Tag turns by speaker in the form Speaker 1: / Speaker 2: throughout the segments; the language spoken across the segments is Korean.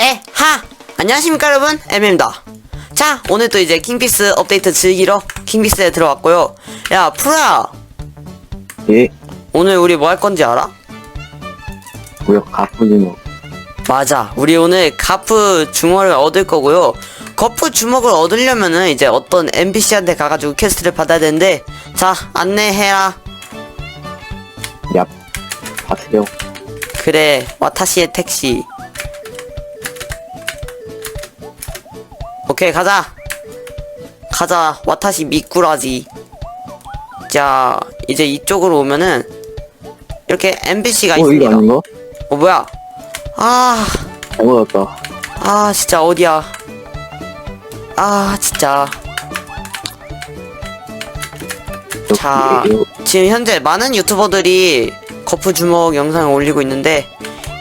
Speaker 1: 에, 하! 안녕하십니까 여러분, MM입니다. 자, 오늘 또 이제 킹피스 업데이트 즐기러 킹피스에 들어왔고요. 야, 프로야,
Speaker 2: 예,
Speaker 1: 오늘 우리 뭐 할 건지 알아?
Speaker 2: 무역 가쁘지노.
Speaker 1: 맞아, 우리 오늘 가프 주먹을 얻을 거고요. 거프 주먹을 얻으려면은 이제 어떤 NPC한테 가가지고 퀘스트를 받아야 되는데, 자, 안내해라.
Speaker 2: 얍, 하세요.
Speaker 1: 그래, 와타시의 택시. 오케이, 가자. 가자, 와타시 미꾸라지. 자, 이제 이쪽으로 오면은, 이렇게 NPC가
Speaker 2: 어, 이거
Speaker 1: 있습니다.
Speaker 2: 아닌가?
Speaker 1: 어, 뭐야? 아,
Speaker 2: 잘못 왔다.
Speaker 1: 아, 진짜 어디야? 아, 진짜. 자, 지금 현재 많은 유튜버들이 거프 주먹 영상을 올리고 있는데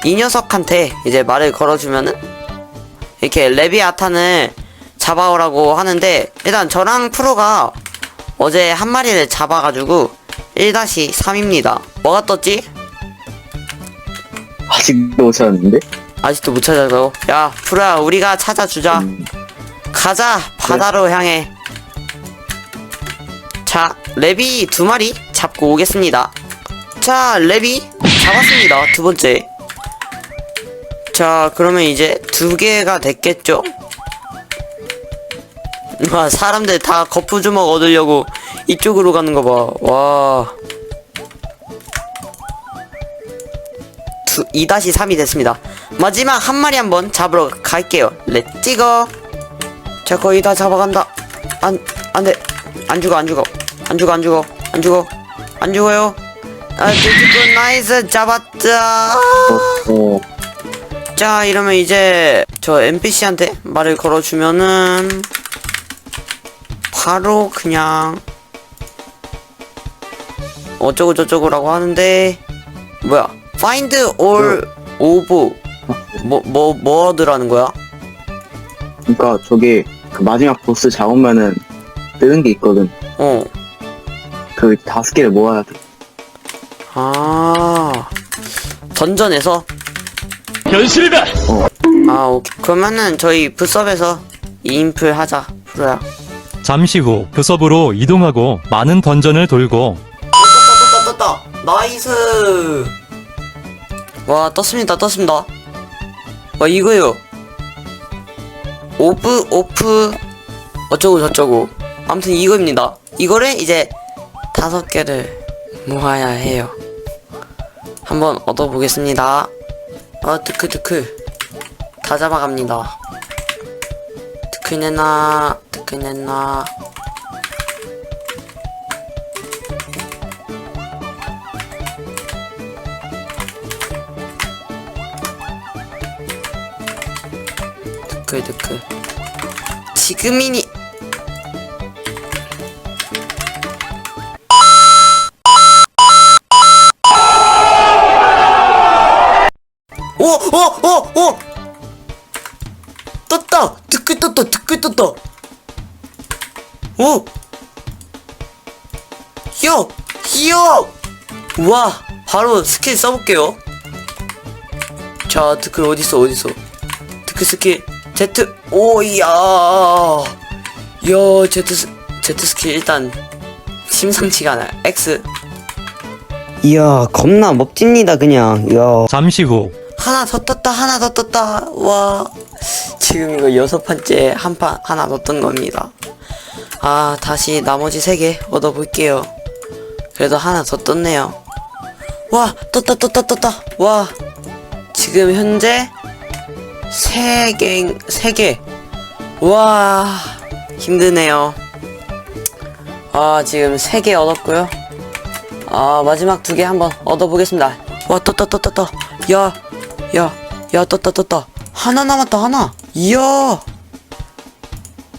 Speaker 1: 이 녀석한테 이제 말을 걸어주면은 이렇게 레비아탄을 잡아오라고 하는데 일단 저랑 프로가 어제 한 마리를 잡아가지고 1-3입니다. 뭐가 떴지?
Speaker 2: 아직도 못 찾았는데?
Speaker 1: 아직도 못 찾아서. 야 프로야 우리가 찾아주자.
Speaker 2: 음,
Speaker 1: 가자 바다로 향해. 자 레비 두 마리 잡고 오겠습니다. 자 레비 잡았습니다 두 번째. 자 그러면 이제 두 개가 됐겠죠 와 사람들 다 거푸 주먹 얻으려고 이쪽으로 가는 거 봐 와 2-3이 됐습니다. 마지막 한 마리 한번 잡으러 갈게요. 렛츠고. 자, 거의 다 잡아간다. 안, 안 돼. 안 죽어, 안 죽어. 안 죽어, 안 죽어. 안 죽어. 안 죽어요. 아, 굿 나이스. 잡았다. 자, 이러면 이제 저 NPC한테 말을 걸어주면은 바로 그냥 어쩌고 저쩌고라고 하는데 뭐야? Find all of 뭐뭐 뭐더라는 거야?
Speaker 2: 그니까 저게 그 마지막 보스 잡으면은 뜨는 게 있거든.
Speaker 1: 어.
Speaker 2: 그 다섯 개를 모아야 돼.
Speaker 1: 아. 던전에서
Speaker 3: 현실이다.
Speaker 1: 아, 오케이. 그러면은 저희 부섭에서 이인풀 하자. 프로야.
Speaker 3: 잠시 후 부섭으로 이동하고 많은 던전을 돌고
Speaker 1: 떴다 떴다 떴다 나이스. 와 떴습니다 떴습니다. 와 이거요. 오프 오프. 어쩌고 저쩌고. 아무튼 이거입니다. 이거를 이제 다섯 개를 모아야 해요. 한번 얻어보겠습니다. 아 드크 드크. 다 잡아갑니다. 드크 내 나 드크내나 드크 드크 지금이니 오! 요! 요! 우와! 바로 스킬 써볼게요. 자 드크 어딨어 어딨어? 드크 스킬 Z 오이야. 야 Z 스 Z 스킬 일단 심상치가 않아요 X. 이야 겁나 멋집니다 그냥. 야.
Speaker 3: 잠시 후
Speaker 1: 하나 더 떴다 하나 더 떴다. 와. 지금 이거 여섯 번째 한 판 하나 더 뜬 겁니다. 아 다시 나머지 세 개 얻어볼게요 그래도 하나 더 떴네요 와 떴다 떴다 떴다 와 지금 현재 세 개, 세 개. 와, 힘드네요. 아, 지금 세 개 얻었고요. 아, 마지막 두 개 한번 얻어보겠습니다. 와, 떴다, 떴다, 떴다. 야, 야, 야, 떴다, 떴다. 하나 남았다, 하나. 이야.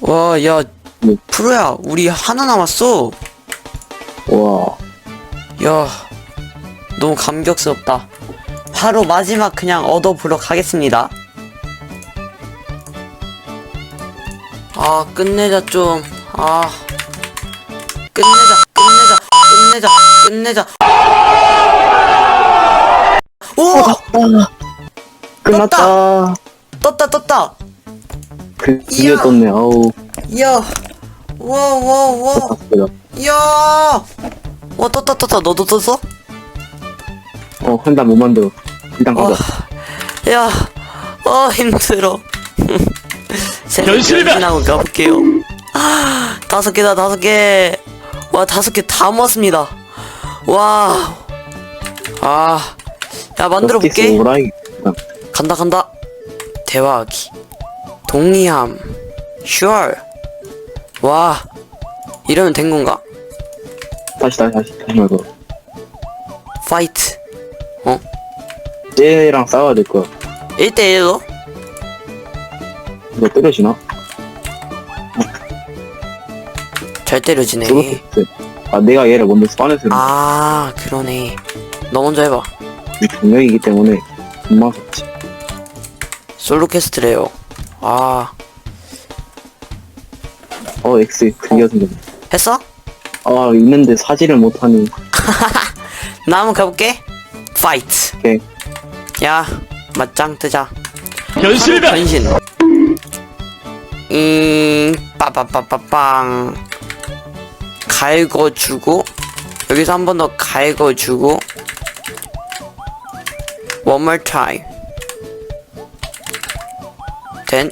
Speaker 1: 와, 야,
Speaker 2: 네.
Speaker 1: 프로야, 우리 하나 남았어.
Speaker 2: 와,
Speaker 1: 야, 너무 감격스럽다. 바로 마지막 그냥 얻어보러 가겠습니다. 아, 끝내자 좀. 아, 끝내자, 끝내자, 끝내자, 끝내자. 오!
Speaker 2: 끝났다.
Speaker 1: 떴다 떴다
Speaker 2: 그 드디어
Speaker 1: 이야.
Speaker 2: 떴네 아우
Speaker 1: 이야 와와와 이야 와 떴다 떴다 너도 떴어?
Speaker 2: 어 한단 못 만들어 일단 가자
Speaker 1: 어, 야, 어 힘들어.
Speaker 3: 연실이다.
Speaker 1: 하고 가볼게요. 아, 다섯 개다 다섯 개. 와 다섯 개 다 모았습니다. 와, 아, 야 만들어 볼게.
Speaker 2: 오라이
Speaker 1: 간다 간다. 대화하기. 동의함. sure. 와, 이러면 된 건가?
Speaker 2: 다시 다시 다시 다시 말고
Speaker 1: fight.
Speaker 2: 쟤랑 싸워야 될 거야
Speaker 1: 1대1로?
Speaker 2: 이거 때려지나?
Speaker 1: 잘 때려지네.
Speaker 2: 아 내가 얘를 먼저 스파넷을
Speaker 1: 아, 그러네. 너 먼저 해봐.
Speaker 2: 분명이기 때문에 금방 섰지
Speaker 1: 솔로 캐스트래요. 아,
Speaker 2: 어 X 드디어 생겼네
Speaker 1: 했어?
Speaker 2: 아 있는데 사지를 못하니
Speaker 1: 나 한번 가볼게. 파이트.
Speaker 2: 오케이
Speaker 1: 야, 맞짱 뜨자.
Speaker 3: 현실이다.
Speaker 1: 변신. 잉, 빠빠빠빠빵. 갈궈주고, 여기서 한 번 더 갈궈주고, one more time. 된,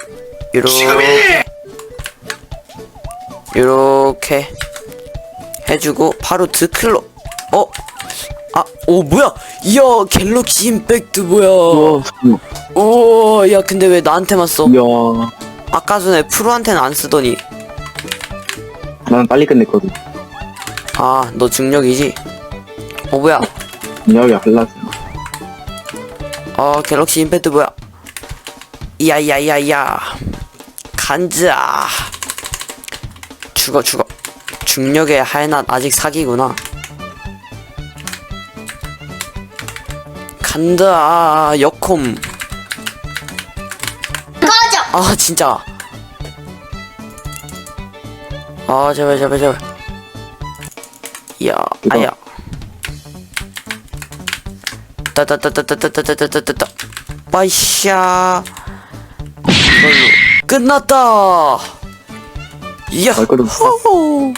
Speaker 1: 요렇게. 요렇게. 해주고, 바로 드클로. 어? 아, 오, 뭐야? 이야, 갤럭시 임팩트 뭐야?
Speaker 2: 잠깐만
Speaker 1: 오, 야, 근데 왜 나한테만 써?
Speaker 2: 이야
Speaker 1: 아까 전에 프로한테는 안 쓰더니.
Speaker 2: 나는 빨리 끝냈거든
Speaker 1: 아, 너 중력이지? 어, 뭐야?
Speaker 2: 분명히 갈라서
Speaker 1: 어, 갤럭시 임팩트 뭐야? 이야이야이야이야. 간자. 죽어, 죽어. 중력의 하얀 아직 사기구나. 간다, 여콤. 꺼져! 아, 진짜. 아, 제발, 제발, 제발. 이야. 아야. 따따따따따따따따따따 빠이샤 끝났다 이야 호호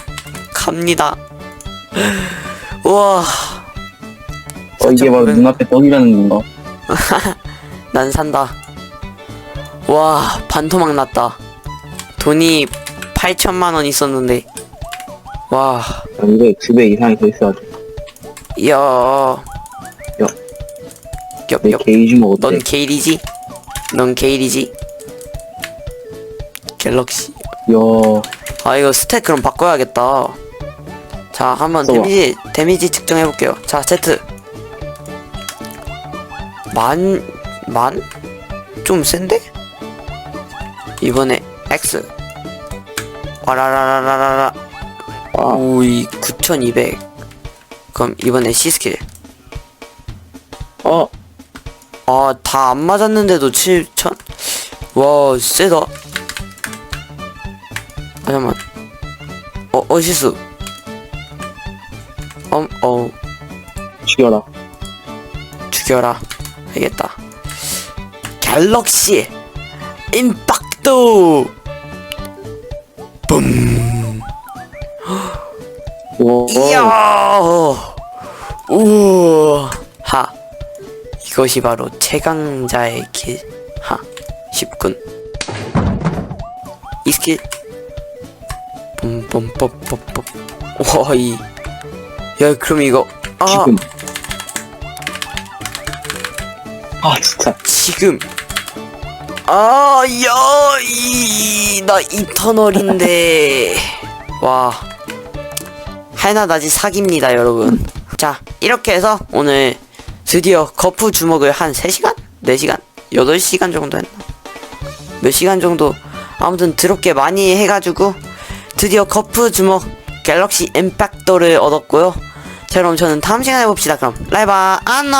Speaker 1: 갑니다 우와
Speaker 2: 어 이게 바로
Speaker 1: 4,900.
Speaker 2: 눈앞에 떡이라는 건가?
Speaker 1: 난 산다 와 반토막 났다 돈이 8천만 원 있었는데 와
Speaker 2: 야, 이게 두 배 이상이 더.
Speaker 1: 이야
Speaker 2: 야.
Speaker 1: 엽,
Speaker 2: 내
Speaker 1: 엽.
Speaker 2: 게이지 뭐 어때?
Speaker 1: 넌 게일이지? 넌 게일이지? 갤럭시
Speaker 2: 야,
Speaker 1: 아 이거 스택 그럼 바꿔야겠다 자 한번
Speaker 2: 써봐.
Speaker 1: 데미지 데미지 측정해 볼게요 자 세트 만... 만? 좀 센데? 이번에 X 와라라라라라
Speaker 2: 아,
Speaker 1: 오이 9200 그럼 이번에 C스킬
Speaker 2: 어,
Speaker 1: 아, 다 안 맞았는데도 7천? 와, 세다. 아, 잠깐만. 어, 어, 실수. 엄, 어,
Speaker 2: 죽여라.
Speaker 1: 죽여라. 알겠다. 갤럭시 임팩트! 붐!
Speaker 2: 와,
Speaker 1: 이야! 우와! 하. 이것이 바로 최강자의 길. 하. 쉽군. 이 스킬. 뿜뿜뿜뿜뿜. 와, 이. 야, 그럼 이거. 아,
Speaker 2: 지금. 아, 진짜.
Speaker 1: 지금. 아, 야, 이, 나 이터널인데. 와. 하나다지 사기입니다, 여러분. 자, 이렇게 해서 오늘 드디어 거푸 주먹을 한 3시간? 4시간? 8시간 정도 했나? 몇 시간 정도? 아무튼 드럽게 많이 해가지고 드디어 거푸 주먹 갤럭시 임팩터를 얻었고요. 자, 그럼 저는 다음 시간에 봅시다. 그럼, 라이바, 안녕!